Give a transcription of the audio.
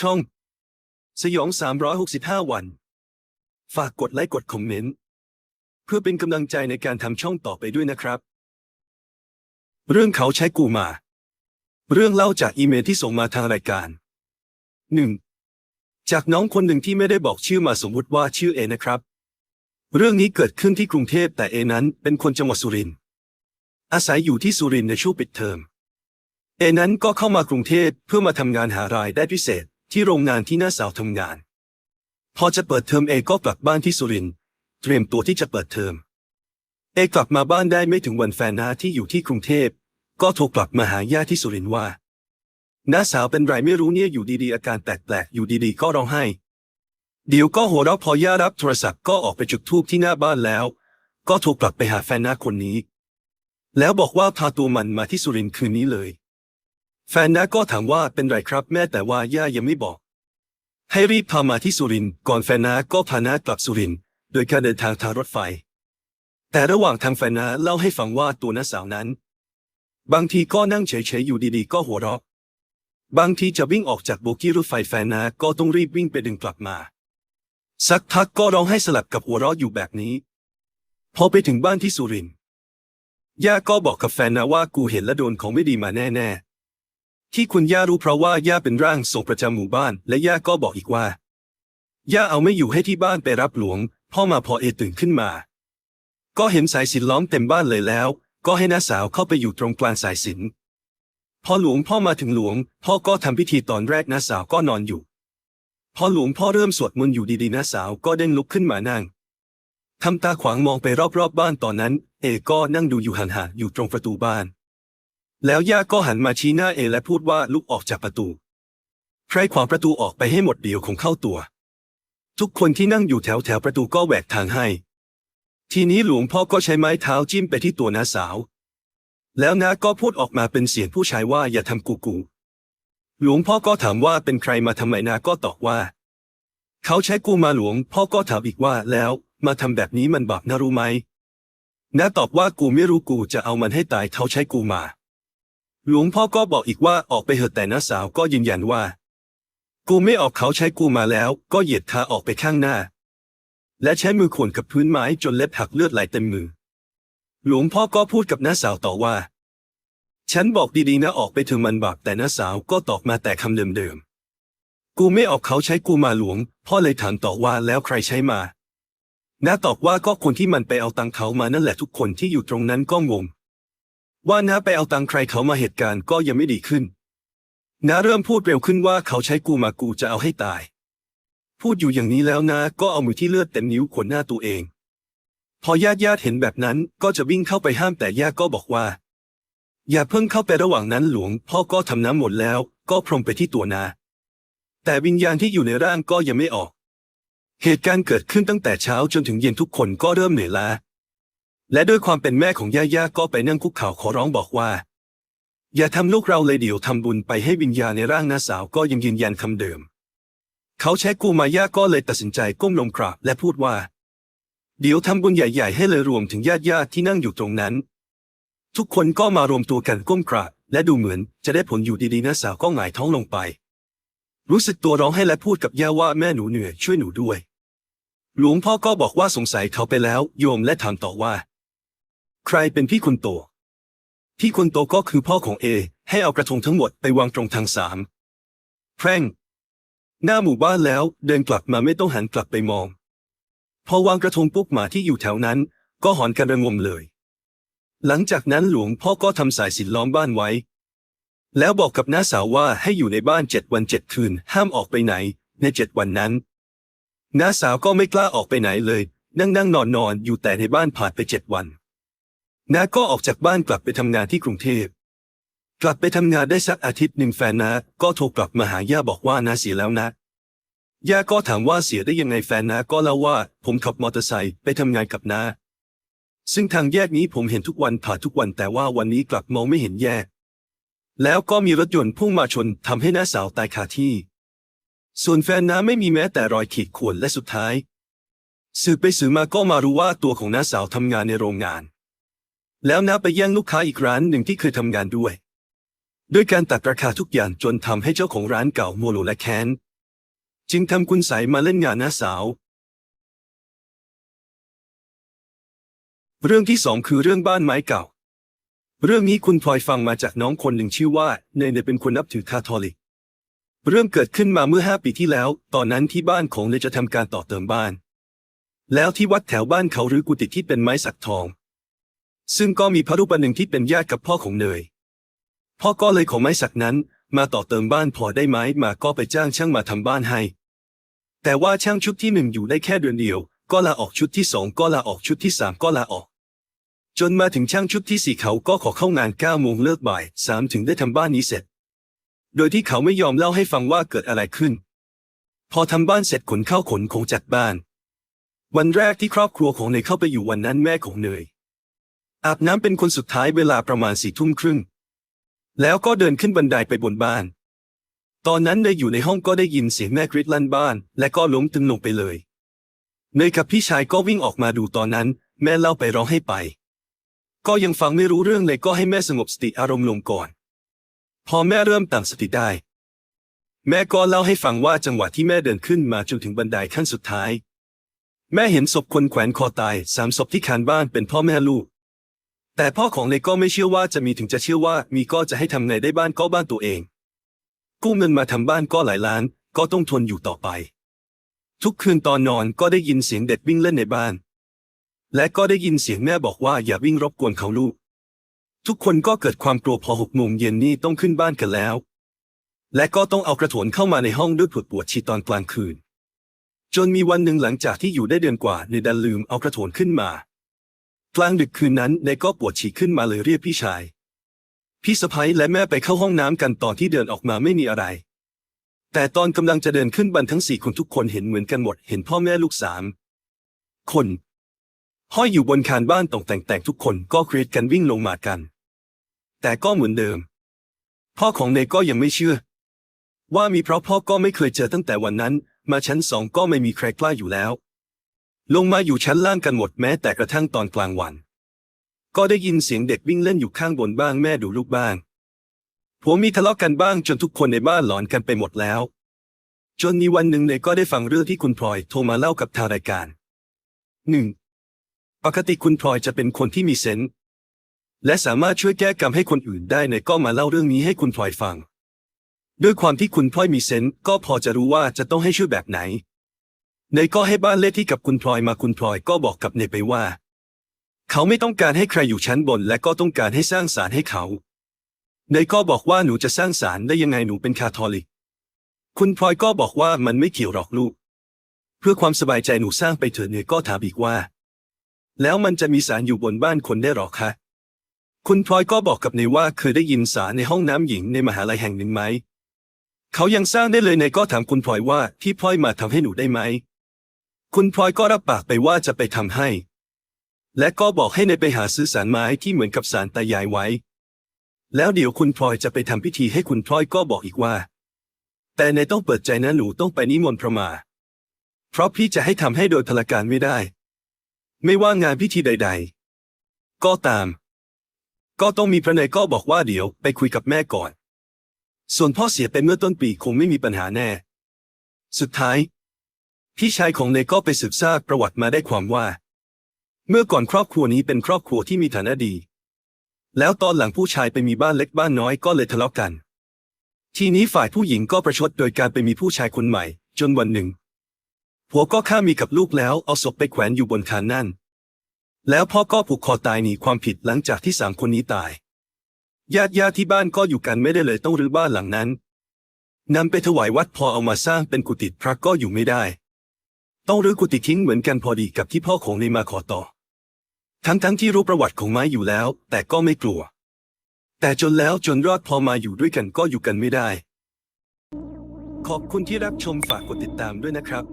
ช่อง สยอง 365 วัน ฝากกดไลค์กดคอมเมนต์ เพื่อเป็นกำลังใจในการทำช่องต่อไปด้วยนะครับ เรื่องเขาใช้กูมา เรื่องเล่าจากอีเมลที่ส่งมาทางรายการ 1. จากน้องคนหนึ่งที่ไม่ได้บอกชื่อมาสมมุติว่าชื่อเอนะครับ เรื่องนี้เกิดขึ้นที่กรุงเทพแต่เอนั้นเป็นคนจังหวัดสุรินทร์อาศัยอยู่ที่สุรินทร์ในช่วงปิดเทอมเอนั้นก็เข้ามากรุงเทพเพื่อมาทำงานหารายได้พิเศษ ที่โรงงานที่น้าสาวทำงาน พอจะเปิดเทอมเอก็กลับบ้านที่สุรินทร์เตรียมตัวที่จะเปิดเทอม เอกลับมาบ้านได้ไม่ถึงวันแฟนน้าที่อยู่ที่กรุงเทพ ก็โทรกลับมาหาย่าที่สุรินทร์ว่าน้าสาวเป็นไรไม่รู้เนี่ยอยู่ดีๆ อาการแปลกๆอยู่ดีๆ ก็ร้องไห้ เดี๋ยวก็หัวเราะพอย่ารับโทรศัพท์ก็ออกไปจุดธูปที่หน้าบ้านแล้ว ก็โทรกลับไปหาแฟนน้าคนนี้ แล้วบอกว่าพาตัวมันมาที่สุรินทร์คืนนี้เลย แฟนน้าก็ถามว่าเป็นไรครับแม่แต่ว่าย่ายังไม่บอก ให้รีบพามาที่สุรินทร์ก่อนแฟนน้าก็พาน้ากลับสุรินทร์โดยการเดินทางทางรถไฟ แต่ระหว่างทางแฟนน้าเล่าให้ฟังว่าตัวน้าสาวนั้น บางทีก็นั่งเฉยๆอยู่ดีๆ ก็หัวเราะบางทีจะวิ่งออกจากโบกี้รถไฟแฟนน้าก็ต้องรีบวิ่งไปดึงกลับมา สักพักก็ร้องให้สลับกับหัวเราะอยู่แบบนี้ พอไปถึงบ้านที่สุรินทร์ย่าก็บอกกับแฟนนะว่ากูเห็นและโดนของไม่ดีมาแน่ๆ ที่คุณย่ารู้เพราะว่าย่าเป็นร่างทรงประจำหมู่บ้าน และย่าก็บอกอีกว่า ย่าเอาไม่อยู่ให้ที่บ้านไปรับหลวง พ่อมาพอเอตื่นขึ้นมา ก็เห็นสายสินล้อมเต็มบ้านเลยแล้ว ก็ให้น้าสาวเข้าไปอยู่ตรงกลางสายสินพอหลวงพ่อมาถึงหลวง พ่อก็ทำพิธีตอนแรกน้าสาวก็นอนอยู่ พอหลวงพ่อเริ่มสวดมนต์อยู่ดีๆน้าสาวก็เด้งลุกขึ้นมานั่งทำตาขวางมองไปรอบๆบบ้านตอนนั้น เอก็นั่งดูอยู่ห่างๆอยู่ตรงประตูบ้าน แล้วย่าก็หันมาชี้หน้าเอและพูดว่าลุกออกจากประตู ใครขวางประตูออกไปให้หมดเดียวคงเข้าตัว ทุกคนที่นั่งอยู่แถวแถวประตูก็แหวกทางให้ ทีนี้หลวงพ่อก็ใช้ไม้เท้าจิ้มไปที่ตัวน้าสาว แล้วน้าก็พูดออกมาเป็นเสียงผู้ชายว่าอย่าทำกูกู หลวงพ่อก็ถามว่าเป็นใครมาทำไมนาก็ตอบว่า เขาใช้กูมาหลวง พ่อก็ถามอีกว่าแล้วมาทำแบบนี้มันบาปนะรู้ไหมน้าตอบว่ากูไม่รู้กูจะเอามันให้ตายเขาใช้กูมา หลวงพ่อก็บอกอีกว่าออกไปเหอะแต่น้าสาวก็ยืนยันว่า กูไม่ออกเขาใช้กูมาแล้ว ก็เหยียดขาออกไปข้างหน้า และใช้มือข่วนกับพื้นไม้จนเล็บหักเลือดไหลเต็มมือ หลวงพ่อก็พูดกับน้าสาวต่อว่า ฉันบอกดีๆนะออกไปเถอะมันบาปแต่น้าสาวก็ตอบมาแต่คำเดิมๆกูไม่ออกเขาใช้กูมาหลวง พ่อเลยถามต่อว่าแล้วใครใช้มาน้าตอบว่าก็คนที่มันไปเอาตังเขามานั่นแหละทุกคนที่อยู่ตรงนั้นก็งง ว่าน้าไปเอาตังใครเขามาเหตุการณ์ก็ยังไม่ดีขึ้นน้าเริ่มพูดเร็วขึ้นว่าเขาใช้กูมากูจะเอาให้ตาย พูดอยู่อย่างนี้แล้วนะก็เอามือที่เลือดเต็มนิ้วขวนหน้าตัวเอง พอญาติญาติเห็นแบบนั้นก็จะวิ่งเข้าไปห้ามแต่ญาติก็บอกว่า อย่าเพิ่งเข้าไประหว่างนั้นหลวง พ่อก็ทำน้ำหมดแล้ว ก็พรมไปที่ตัวนาแต่วิญญาณที่อยู่ในร่างก็ยังไม่ออก เหตุการณ์เกิดขึ้นตั้งแต่เช้าจนถึงเย็นทุกคนก็เริ่มเหนื่อยล้า และด้วยความเป็นแม่ของย่าย่าก็ไปนั่งคุกเข่าขอร้องบอกว่า อย่าทำลูกเราเลยเดี๋ยวทำบุญไปให้วิญญาณในร่างน้าสาวก็ยังยืนยันคำเดิม เขาใช้กูมาย่าก็เลยตัดสินใจก้มลงกราบและพูดว่า เดี๋ยวทำบุญใหญ่ๆให้เลยรวมถึงญาติญาติที่นั่งอยู่ตรงนั้น ทุกคนก็มารวมตัวกันก้มกราบและดูเหมือนจะได้ผลอยู่ดีๆน้าสาวก็หงายท้องลงไป รู้สึกตัวร้องให้และพูดกับย่าว่าแม่หนูเหนื่อยช่วยหนูด้วย หลวงพ่อก็บอกว่าสงสัยเขาไปแล้ว โยมและถามต่อว่า ใครเป็นพี่คนโต พี่คนโตก็คือพ่อของเอ ให้เอากระทงทั้งหมดไปวางตรงทางสามแพร่ง หน้าหมู่บ้านแล้วเดินกลับมาไม่ต้องหันกลับไปมอง พอวางกระทงปุ๊บหมาที่อยู่แถวนั้น ก็หอนกันระงมเลย หลังจากนั้นหลวงพ่อก็ทำสายสินล้อมบ้านไว้ แล้วบอกกับน้าสาวว่าให้อยู่ในบ้านเจ็ดวันเจ็ดคืน ห้ามออกไปไหน ในเจ็ดวันนั้นน้าสาวก็ไม่กล้าออกไปไหนเลย นั่งนั่งนอนนอนอยู่แต่ในบ้านผ่านไปเจ็ดวัน น้าก็ออกจากบ้านกลับไปทำงานที่กรุงเทพ กลับไปทำงานได้สักอาทิตย์หนึ่งแฟนน้าก็โทรกลับมาหาย่าบอกว่าน้าเสียแล้วนะ ย่าก็ถามว่าเสียได้ยังไงแฟนน้าก็เล่าว่า ผมขับมอเตอร์ไซค์ไปทำงานกับน้า ซึ่งทางแยกนี้ผมเห็นทุกวันผ่านทุกวันแต่ว่าวันนี้กลับมองไม่เห็นแยก แล้วก็มีรถยนต์พุ่งมาชนทำให้น้าสาวตายคาที่ ส่วนแฟนน้าไม่มีแม้แต่รอยขีดข่วนและสุดท้ายสืบไปสืบมาก็มารู้ว่าตัวของน้าสาวทำงานในโรงงาน แล้วน้าไปแย่งลูกค้าอีกร้านหนึ่งที่เคยทำงานด้วย ด้วยการตัดราคาทุกอย่างจนทำให้เจ้าของร้านเก่าโมโหและแค้น จึงทำคุณใสยมาเล่นงานน้าสาว เรื่องที่สองคือเรื่องบ้านไม้เก่า เรื่องนี้คุณพลอยฟังมาจากน้องคนหนึ่งชื่อว่าเนยเนยเป็นคนนับถือคาทอลิก เรื่องเกิดขึ้นมาเมื่อห้าปีที่แล้ว ตอนนั้นที่บ้านของเนยจะทำการต่อเติมบ้าน แล้วที่วัดแถวบ้านเขาหรือกุฏิที่เป็นไม้สักทอง ซึ่งก็มีพระรูปหนึ่งที่เป็นญาติกับพ่อของเนย พ่อก็เลยขอไม้สักนั้น มาต่อเติมบ้านพอได้ไม้มาก็ไปจ้างช่างมาทำบ้านให้ แต่ว่าช่างชุดที่หนึ่งอยู่ได้แค่เดือนเดียว ก็ลาออกชุดที่สองก็ลาออกชุดที่สามก็ลาออก จนมาถึงช่างชุดที่สี่เขาก็ขอเข้างานเก้าโมงเลิกบ่ายสามถึงได้ทำบ้านนี้เสร็จ โดยที่เขาไม่ยอมเล่าให้ฟังว่าเกิดอะไรขึ้น พอทำบ้านเสร็จขนเข้าขนของจัดบ้าน วันแรกที่ครอบครัวของเนยเข้าไปอยู่วันนั้นแม่ของเนย อาบน้ำเป็นคนสุดท้ายเวลาประมาณสี่ทุ่มครึ่ง แล้วก็เดินขึ้นบันไดไปบนบ้าน ตอนนั้นเนยอยู่ในห้องก็ได้ยินเสียงแม่กรีดลั่นบ้าน และก็ล้มตึงลงไปเลย เนยกับพี่ชายก็วิ่งออกมาดูตอนนั้น แม่เล่าไปร้องให้ไป ก็ยังฟังไม่รู้เรื่องเลยก็ให้แม่สงบสติอารมณ์ลงก่อน พอแม่เริ่มตั้งสติได้ แม่ก็เล่าให้ฟังว่าจังหวะที่แม่เดินขึ้นมาจนถึงบันไดขั้นสุดท้าย แม่เห็นศพคนแขวนคอตายสามศพที่คานบ้านเป็นพ่อแม่ลูก แต่พ่อของเนยก็ไม่เชื่อว่าจะมีถึงจะเชื่อว่ามีก็จะให้ทำไงได้บ้านก็บ้านตัวเอง กู้เงินมาทำบ้านก็หลายล้าน ก็ต้องทนอยู่ต่อไป ทุกคืนตอนนอนก็ได้ยินเสียงเด็กวิ่งเล่นในบ้าน และก็ได้ยินเสียงแม่บอกว่าอย่าวิ่งรบกวนเขาลูก ทุกคนก็เกิดความกลัวพอหกโมงเย็นนี่ต้องขึ้นบ้านกันแล้ว และก็ต้องเอากระโถนเข้ามาในห้องด้วยปวดปวดฉี่ตอนกลางคืน จนมีวันหนึ่งหลังจากที่อยู่ได้เดือนกว่าในดันลืมเอากระโถนขึ้นมา กลางดึกคืนนั้นในก็ปวดฉี่ขึ้นมาเลยเรียกพี่ชาย พี่สะพ้ยและแม่ไปเข้าห้องน้ำกันตอนที่เดินออกมาไม่มีอะไร แต่ตอนกำลังจะเดินขึ้นบันทั้งสี่คนทุกคนเห็นเหมือนกันหมด เห็นพ่อแม่ลูกสามคนห้อยอยู่บนคานบ้านตกแต่งแต่งทุกคนก็กรีดกันวิ่งลงมากัน แต่ก็เหมือนเดิม พ่อของเนยก็ยังไม่เชื่อ ว่ามีเพราะพ่อก็ไม่เคยเจอตั้งแต่วันนั้น มาชั้นสองก็ไม่มีใครกล้าอยู่แล้ว ลงมาอยู่ชั้นล่างกันหมดแม้แต่กระทั่งตอนกลางวัน ก็ได้ยินเสียงเด็กวิ่งเล่นอยู่ข้างบนบ้างแม่ดูลูกบ้างผัวมีทะเลาะกันบ้างจนทุกคนในบ้านหลอนกันไปหมดแล้ว จนมีวันหนึ่งเนยก็ได้ฟังเรื่องที่คุณพลอยโทรมาเล่ากับทางรายการหนึ่งปกติคุณพลอยจะเป็นคนที่มีเซนส์และสามารถช่วยแก้กรรมให้คนอื่นได้เนยก็มาเล่าเรื่องนี้ให้คุณพลอยฟัง ด้วยความที่คุณพลอยมีเซนส์ก็พอจะรู้ว่าจะต้องให้ช่วยแบบไหน เนยก็ให้บ้านเลขที่กับคุณพลอยมาคุณพลอยก็บอกกับเนยไปว่า เขาไม่ต้องการให้ใครอยู่ชั้นบน และก็ต้องการให้สร้างศาลให้เขาเนยก็บอกว่าหนูจะสร้างศาลได้ยังไงหนูเป็นคาทอลิก คุณพลอยก็บอกว่ามันไม่เกี่ยวหรอกลูก เพื่อความสบายใจหนูสร้างไปเถอะเนยก็ถามอีกว่า แล้วมันจะมีศาลอยู่บนบ้านคนได้หรอคะคุณพลอยก็บอกกับเนยว่าเคยได้ยินศาลในห้องน้ำหญิงในมหาลัยแห่งหนึ่งไหมเขายังสร้างได้เลยเนยก็ถามคุณพลอยว่าที่พลอยมาทำให้หนูได้ไหม คุณพลอยก็รับปากไปว่าจะไปทำให้ และก็บอกให้เนยไปหาซื้อสารไม้ที่เหมือนกับสารตายายไว้ แล้วเดี๋ยวคุณพลอยจะไปทำพิธีให้คุณพลอยก็บอกอีกว่า แต่เนยต้องเปิดใจนะหนูต้องไปนิมนต์พระมา เพราะพี่จะให้ทำให้โดยพลการไม่ได้ ไม่ว่างานพิธีใด ๆ ก็ตาม ก็ต้องมีพระเนยก็บอกว่าเดี๋ยวไปคุยกับแม่ก่อน ส่วนพ่อเสียไปเมื่อต้นปีคงไม่มีปัญหาแน่ สุดท้าย พี่ชายของเนก็ไปสืบทราบประวัติมาได้ความว่า เมื่อก่อนครอบครัวนี้เป็นครอบครัวที่มีฐานะดี แล้วตอนหลังผู้ชายไปมีบ้านเล็กบ้านน้อยก็เลยทะเลาะกัน ทีนี้ฝ่ายผู้หญิงก็ประชดโดยการไปมีผู้ชายคนใหม่ จนวันหนึ่งผัวก็ฆ่ามีกับลูกแล้วเอาศพไปแขวนอยู่บนคานนั่น แล้วพ่อก็ผูกคอตายหนีความผิดหลังจากที่สามคนนี้ตายญาติญาติที่บ้านก็อยู่กันไม่ได้เลยต้องรื้อบ้านหลังนั้นนำไปถวายวัดพอเอามาสร้างเป็นกุฏิพระก็อยู่ไม่ได้ ต้องรื้อกุฏิทิ้งเหมือนกันพอดีกับที่พ่อของเนมาขอต่อ ทั้งทั้งที่รู้ประวัติของไม้อยู่แล้ว แต่ก็ไม่กลัว แต่จนแล้วจนรอดพอมาอยู่ด้วยกันก็อยู่กันไม่ได้ ขอบคุณที่รับชมฝากกดติดตามด้วยนะครับ